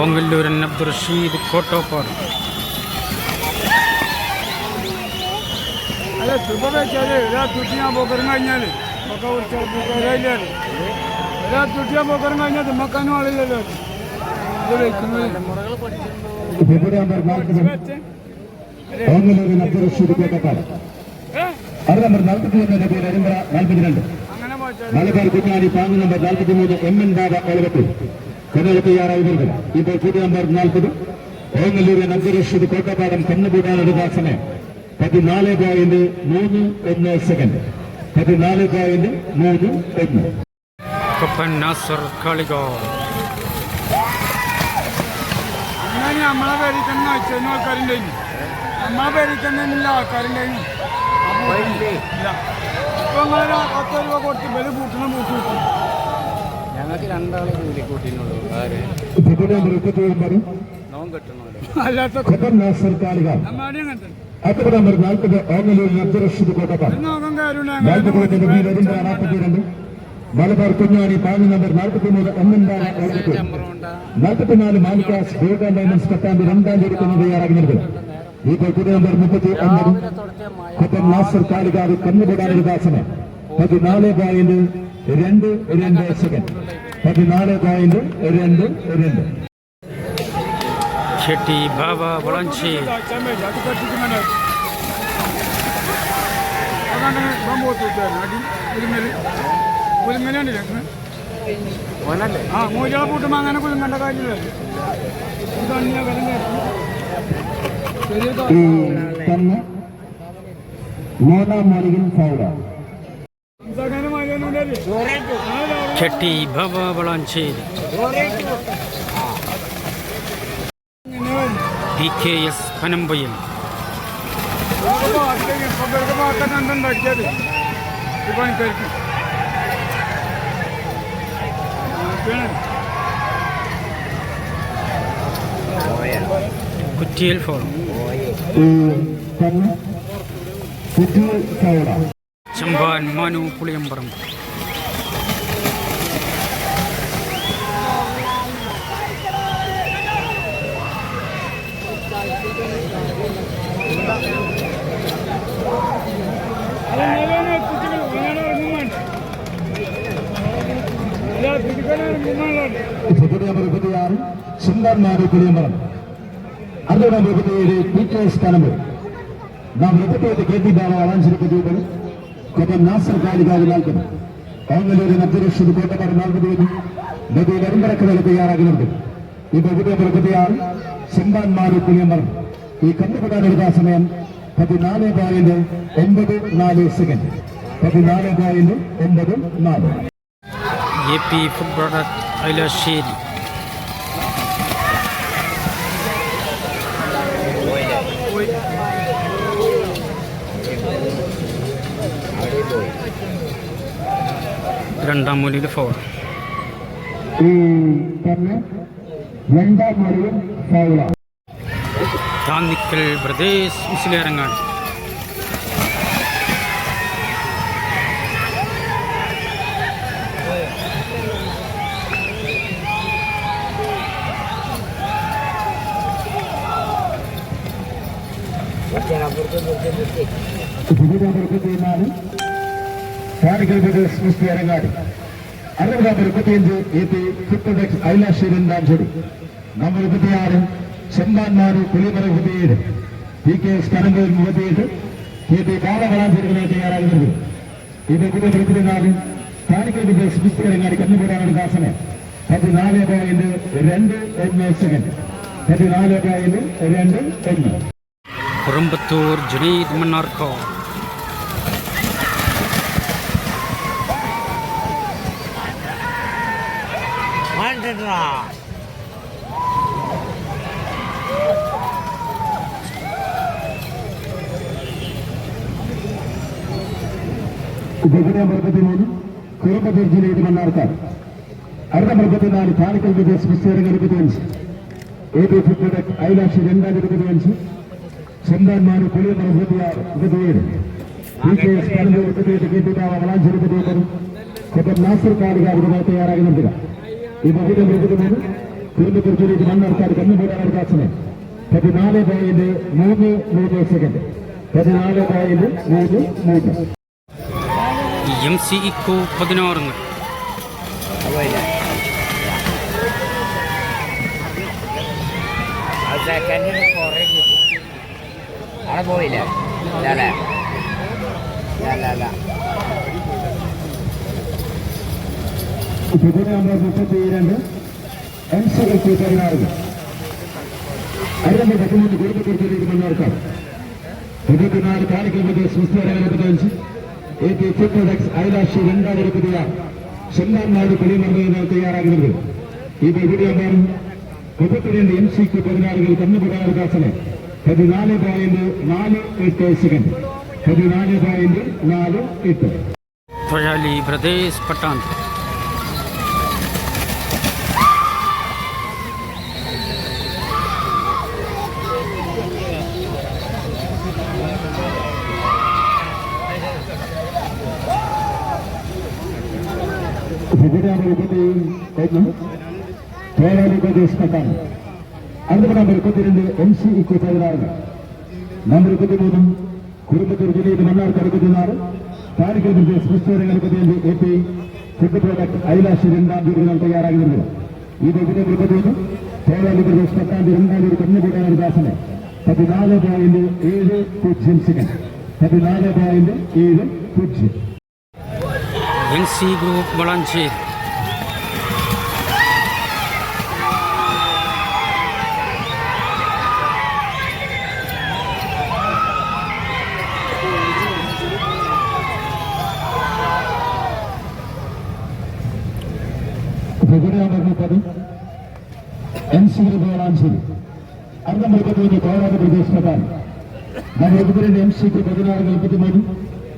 ഓങ്ങല്ലൂരൻ അബ്ദുൾ റഷീദ് കോട്ടോപ്പാട് അല്ല തുക വെച്ചാൽ ഒരാ തുട്ടിയാൻ പോക്കറും കഴിഞ്ഞാൽ ഒക്കെ കുറിച്ച് വരായില്ലേ ഒരാ തുട്ടിയാൻ പോക്കറും കഴിഞ്ഞാൽ തുമ്മക്കാനും ആളില്ലല്ലോ ഇത് വെക്കുന്നത്. ഫെബ്രുവരി നമ്പർ നാൽപ്പത് ഓങ്ങലൂരിൽ അബ്ദുൾ റഷീദ് കോട്ടക്കാട് ഏ? അത് നമ്പർ നാൽപ്പത്തി ഒന്ന് നബി നരമ്പര നാൽപ്പത്തിരണ്ട്. അങ്ങനെ കുഞ്ഞാലി പാങ്ങ് നമ്പർ നാൽപ്പത്തി മൂന്ന് എം എൻ ബാബ കൊലവത്തൂർ കന്നഡ തയ്യാറായി വരുന്നത് ഇപ്പോൾ പുതിയ നമ്പർ നാൽപ്പത്. ഓങ്ങല്ലൂരിൽ റഷീദ് കോട്ടപ്പാടം കണ്ണുപൂടാനെടുത്ത സമയം പതിനാല് പോയിന്റ് മൂന്ന് ഒന്ന് സെക്കൻഡ് പതിനാല് പോയിന്റ് മൂന്ന് ഒന്ന്. കൊപ്പൻ നാസർ കാളികാവ് നമ്മളെ പേരിൽ തന്നെ അച്ഛനും ആൾക്കാരുണ്ടായിരുന്നു നമ്മളെ പേരിൽ തന്നെ ഇല്ല ഇപ്പൊ അങ്ങനെ പത്ത് രൂപ കൊടുത്ത് ബലി കൂട്ടണ കൂട്ടി കിട്ടും ഞങ്ങൾക്ക് രണ്ടാളെ കൂലി കൂട്ടിനുള്ളൂ ആര്? നോൻ കെട്ടണമല്ലോ അല്ലാത്ത ഖത്തർ അടുത്ത നമ്പർ നാൽപ്പത് ഓങ്ങല്ലൂരിൽ അബ്ദുൾ റഷീദ് കോട്ടപ്പാട് നോക്കാൻ കാര്യമില്ല നാൽപ്പത്തി നബി നരമ്പര നാൽപ്പത്തിരണ്ട്. മലബാർ കുഞ്ഞാണി പാങ്ങ് നമ്പർ നാൽപ്പത്തിമൂന്ന് ചമ്പറമുണ്ടാ നാൽപ്പത്തിനാല് മാലിക്കാസ് ഗോൾഡൻ ഡയമണ്ട്സ് പത്താം രണ്ടാം തീയതി തയ്യാറാക്കി നൽകുന്നത് ഇപ്പോൾ പുതിയ നമ്പർ മുപ്പത്തി മഴ കൊപ്പം നാസർ കാളികാവ് കന്നുകൂടാനൊരു ദാസന് പതിനാല് പോയിന്റ് രണ്ട് രണ്ട് സെക്കൻഡ് പതിനാല് പോയിന്റ് രണ്ട് രണ്ട്. ചെട്ടി ബാബ വളാഞ്ചേരി അത് കത്തിക്കുന്നുണ്ട് അതങ്ങനെ ബമ്പ് കൊടുത്തിട്ടായിരുന്നു അടി കുലുങ്ങൽ കുലുങ്ങലുണ്ടല്ലേ ഓനല്ലേ ആ മൂജാ പൂട്ടുമ്പോ അങ്ങനെ കുലുങ്ങണ്ട കാര്യമില്ല ഇതന്നെ കലങ്ങി ശരിയാ ഈ തന്നെ മൂന്നാം മണിയിൽ ഫൗള അങ്ങനെ മഴയൊന്നുണ്ടല്ലേ ചെട്ടി ബാബ വളാഞ്ചേരി. ഇങ്ങനെ പി കെ എസ് പനമ്പയിൽ. കുറ്റിയൽ ഫോറം. ചമ്പാൻ മനു പുളിയമ്പറമ്പ്. പുളിയമ്പറം അടുത്ത നമ്പർ മുപ്പത്തിയേഴ് പി കെ എസ് കനമ്പ് നാം മുപ്പത്തിയെട്ട് കെ ടി ബാബ വളാഞ്ചേരി പതിവുകൾ കൊപ്പം നാസർ കാലികാവ് നാൽപ്പത് ഓങ്ങലൂരിൽ അബ്ദുറഷീദ് കോട്ടപ്പാട് നാൽപ്പത്തി ഏഴ് നദി നെടുമ്പറക്കവരെ തയ്യാറാകുന്നുണ്ട്. ഈ നമ്പർ മുപ്പത്തിയാറ് സുന്ദർമാരി പുളിയമ്പറം ഈ കണ്ടുപിടാനെടുത്ത സമയം പതിനാല് പോയിന്റ് ഒമ്പത് നാല് സെക്കൻഡ് പതിനാല് പോയിന്റ് ഒമ്പത് നാല്. എ പി ഫുട്ബോൾ ഐലശ്ശേരി രണ്ടാം മൂലയിൽ ഫോർ താന്നിക്കൽ പ്രദേശ് മുസ്ലിയരങ്ങാട്. ഇരുപത്തിനാല് കാണിക്കൽ പ്രദേശ് മുസ്തി അരങ്ങാടി. അറുപതാം മുപ്പത്തിയഞ്ച് A P footballs Ailassery Randamchery number മുപ്പത്തിയാറ് ചെമ്പാൻമാര് പുലിമല മുപ്പത്തിയേഴ് പി കെ എസ് കരമ്പൂർ മുപ്പത്തിയെട്ട്. എ പി ബാലകളാഞ്ചേരികളെ തയ്യാറാകുന്നത്. ഇത് പുതിയ മുപ്പത്തിനാല് കാണിക്കൽ പ്രദേശ് മുസ്തി അരങ്ങാടി. കന്നുകൂടാനുള്ള ദാസന്. പതിനാല് പോയിന്റ് രണ്ട് ഒന്ന് സെക്കൻഡ് പതിനാല് പോയിന്റ് രണ്ട് ഒന്ന്. കുറുമ്പത്തൂർ ജുനീദ് മണ്ണാർക്കോ ജഗന മൃഗത്തിമൂന്ന് കുറുമ്പത്തൂർ ജില്ലയുടെ മണ്ണാർക്കാർ അടുത്ത മൃഗത്തിനാല് പാലിക്കൽ പ്രദേശ് മിസ്റ്റേറിംഗ് ഇരുപത്തിയഞ്ച് എ പി ഫുട്ബോൾ ഐലാഷ് രണ്ടാം ഇരുപത്തിയഞ്ച് ചെമ്പാൻമാര് പുളിയമറ ഇരുപത്തിയാറ് ഇരുപത്തിയേഴ് പി കെ എസ് കലമ്പൂർ ഇരുപത്തിയെട്ട് കെ പി കാവ വളാഞ്ചേരി നാസർ കാലിക അവിടെ തയ്യാറാക്കി നിർത്തുക. ഈ മൃഗത്തിമൂന്ന് കുടുംബക്കുറിച്ചിലേക്ക് മണ്ണർക്കാട് കണ്ണുപൂരാൻ അവകാശം പതിനാല് പോയിന്റ് മൂന്ന് മൂന്ന് സെക്കൻഡ് പതിനാല് പോയിന്റ് മൂന്ന് മൂന്ന് എം സി ഇക്കോ പതിനാറുങ്ങൾ പോയില്ല? അവിടെ അല്ല? ഫെബ്രുവരി നമ്പർ മുപ്പത്തിരണ്ട് എം സി പതിനാറ് അതിന്റെ പതിമൂന്ന് കുടുംബക്കുറിച്ചിലേക്ക് മണ്ണർക്കാട് ഇരുപത്തിനാല് പ്രദേശ് മുസ്ലിം പതിനഞ്ച് എ പി ഫുട്ബോളക്സ് ഐലാഷി രണ്ടാം ഇരുപത്തിയ ചെമ്മാനാട് കുടിമർന്നതിന് തയ്യാറാകുന്നത് ഈ നമ്പർ മുപ്പത്തിരണ്ട് എം സിക്ക് പതിനാറുകൾ കന്നുപുരാൻ അവകാശം പതിനാല് പോയിന്റ് നാല് എട്ട് സെക്കൻഡ് പതിനാല് പോയിന്റ് നാല് എട്ട് തൊഴാലി ബ്രദേഴ്സ് പട്ടാമ്പി പ്രദേശപ്പെട്ടാണ് അതിന്റെ നമ്പർ മുപ്പത്തിരണ്ട് എം സി ഇക്കു പതിനാറ് നമ്പർ മുപ്പത്തിമൂന്നും കുടുംബത്തൂർ ജില്ലയിൽ മണ്ണാർ കടുക്കുന്നാറ് കാരിക്കൽ പ്രദേശ് പുസ്തകങ്ങൾ മുപ്പത്തിയഞ്ച് എ പി ഫുഡ് പ്രോഡക്റ്റ് ഐലാഷ് രണ്ടാം തീയതി തയ്യാറാകുന്നത്. ഈ ബഹുജന മുപ്പത്തിയൊന്ന് തോളാലി പ്രദേശ് പത്താം തീയതി രണ്ടാം തീയതി കണ്ണുകൂടാൻ ഉദാസന പതിനാല് പോയിന്റ് ഏഴ് പൂജ്യം second N C group Valanchery ഫെബ്രുവരി മുപ്പത് എൻ സി ഗോളാഞ്ചേരി അത് നമ്മൾ മുപ്പത്തിമൂന്ന് കോളാട് പ്രദേശത്താണ് നമ്മൾ